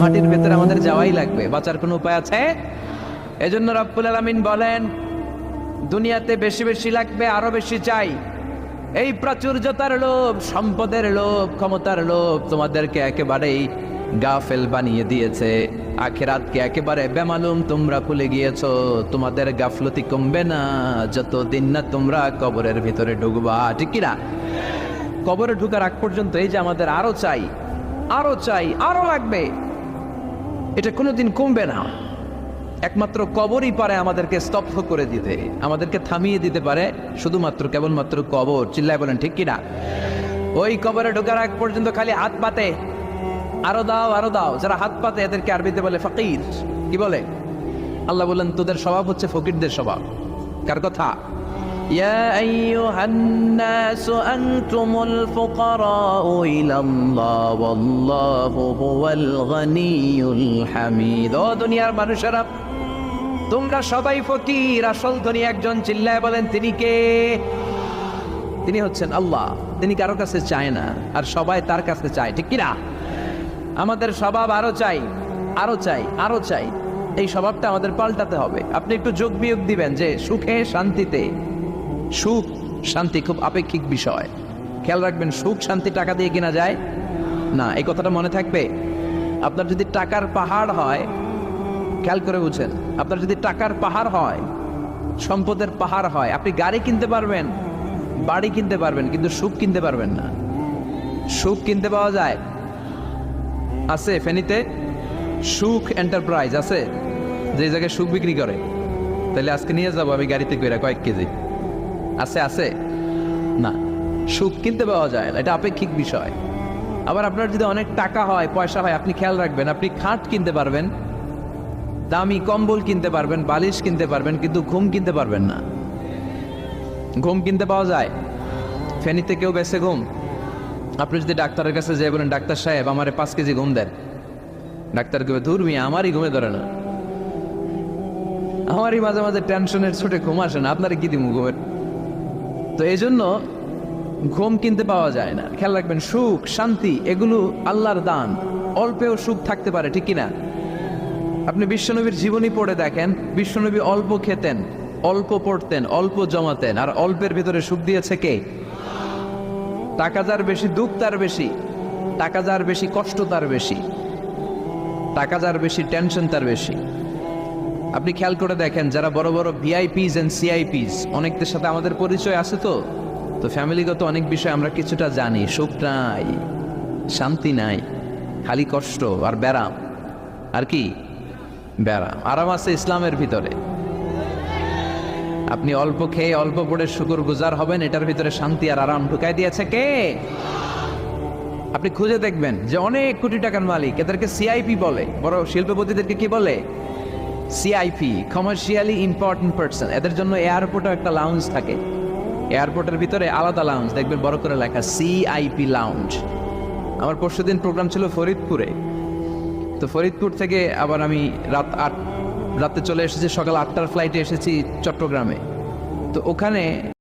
মাটির ভেতরে আমাদের যাওয়াই লাগবে, বাঁচার কোনো উপায় আছে? এজন্য রব্বুল আলামিন বলেন, দুনিয়াতে বেশি বেশি লাগবে, আরও বেশি চাই। এই প্রাচুর্যতার লোভ, সম্পদের লোভ, ক্ষমতার লোভ তোমাদেরকে একেবারেই গাফেল বানিয়ে দিয়েছে। আখেরাতকে একেবারে বেমালুম, তোমরা ভুলে গিয়েছো, তোমাদের গাফলতি কমবে না, যতদিন না তোমরা কবরের ভিতরে ঢুকবা, ঠিক কিনা? কবরে ঢুকার আগ পর্যন্ত এই যে আমাদের আরও চাই আরও চাই, আরও লাগবে। এটা কোনোদিন কমবে না। একমাত্র কবরই পারে আমাদেরকে স্তব্ধ করে দিতে, আমাদেরকে থামিয়ে দিতে পারে, শুধুমাত্র কেবলমাত্র কবর। চিল্লায় বলেন, ঠিক কিনা? ওই কবরে ঢোকার আগ পর্যন্ত খালি হাত পাতে। আরও দাও আরও দাও। যারা হাত পাতে, এদেরকে আরবিতে বলে ফকির। কি বলে? আল্লাহ বললেন, তোদের স্বভাব হচ্ছে ফকিরদের স্বভাব। কার কথা? يا أيها الناس أنتم الفقراء إلى الله والله هو الغني الحميد ও দুনিয়ার মানুষেরা তোমরা সবাই ফকির আসল ধনী একজন চিল্লায় বলেন তিনি কে তিনি হচ্ছেন আল্লাহ তিনি কারো কাছে চায় না আর সবাই তার কাছে চায় ঠিক কিনা আমাদের স্বভাব আরো চাই আরো চাই আরো চাই এই স্বভাবটা আমাদের পাল্টাতে হবে আপনি একটু যোগ বিয়োগ দিবেন যে সুখে শান্তিতে সুখ, শান্তি খুব আপেক্ষিক বিষয়। খেয়াল রাখবেন, সুখ, শান্তি টাকা দিয়ে কেনা যায়? না, এই কথাটা মনে থাকবে। আপনার যদি টাকার পাহাড় হয়, খেয়াল করে বুঝেন, আপনার যদি টাকার পাহাড় হয়, সম্পদের পাহাড় হয়, আপনি গাড়ি কিনতে পারবেন, বাড়ি কিনতে পারবেন, কিন্তু সুখ কিনতে পারবেন না। সুখ কিনতে পাওয়া যায়? আছে ফেনীতে? সুখ এন্টারপ্রাইজ আছে, যে জায়গায় সুখ বিক্রি করে। তাহলে আজকে নিয়ে যাব আমি গাড়িতে করে কয়েক কেজি। আছে আছে? না, সুখ কিনতে পাওয়া যায় না, এটা আপেক্ষিক বিষয়। আবার আপনার যদি অনেক টাকা হয়, পয়সা হয়, আপনি খেয়াল রাখবেন, আপনি খাট কিনতে পারবেন, দামি কম্বল কিনতে পারবেন, বালিশ কিনতে পারবেন, কিন্তু ঘুম কিনতে পারবেন না। ঘুম কিনতে পাওয়া যায়। ফেনীতে কেউ বেছে ঘুম। আপনি যদি ডাক্তারের কাছে যাই বলেন, ডাক্তার সাহেব, আমারে পাঁচ কেজি ঘুম দেন। ডাক্তার কেউ ধুর মিয়া, আমারই ঘুমে ধরে না। আমারই মাঝে মাঝে টেনশনের ছুটে ঘুম আসে না, আপনার কি দিব ঘুমের? তো এই জন্য ঘুম কিনতে পাওয়া যায় না। খেয়াল রাখবেন, সুখ, শান্তি, এগুলো আল্লাহর দান। অল্পেও সুখ থাকতে পারে, ঠিক কিনা? আপনি বিশ্বনবীর জীবনী পড়ে দেখেন, বিশ্বনবী অল্প খেতেন, অল্প পড়তেন, অল্প জমাতেন, আর অল্পের ভিতরে সুখ দিয়েছে কে? টাকা যার বেশি, দুঃখ তার বেশি, টাকা যার বেশি, কষ্ট তার বেশি, টাকা যার বেশি, টেনশন তার বেশি। আপনি খেয়াল করে দেখেন, যারা বড় বড় ভিআইপিস এন্ড সিআইপিস অনেকদের সাথে আমাদের পরিচয় আছে তো? তো ফ্যামিলিগত অনেক বিষয় আমরা কিছুটা জানি। সুখ নাই, শান্তি নাই, খালি কষ্ট আর ব্যারাম। আর কি? ব্যারাম। আরাম আছে ইসলামের ভিতরে। আপনি অল্প খেয়ে অল্প পড়ে শুকুর গুজার হবেন, এটার ভিতরে শান্তি আর আরাম ঢুকাই দিয়েছে কে? আপনি খুঁজে দেখবেন যে অনেক কোটি টাকার মালিক, এদেরকে সিআইপি বলে, বড় শিল্পপতিদেরকে কি বলে? সিআইপি কমার্শিয়ালি ইম্পর্টেন্ট পার্সন এদের জন্য এয়ারপোর্টে একটা লাউঞ্জ থাকে। এয়ারপোর্টের ভিতরে আলাদা লাউঞ্জ দেখবেন বড় করে লেখা সিআইপি লাউঞ্জ আমার পরশু দিন প্রোগ্রাম ছিল ফরিদপুরে। তো ফরিদপুর থেকে আবার আমি রাত আট, রাতে চলে এসেছি, সকাল আটটার ফ্লাইটে এসেছি চট্টগ্রামে। তো ওখানে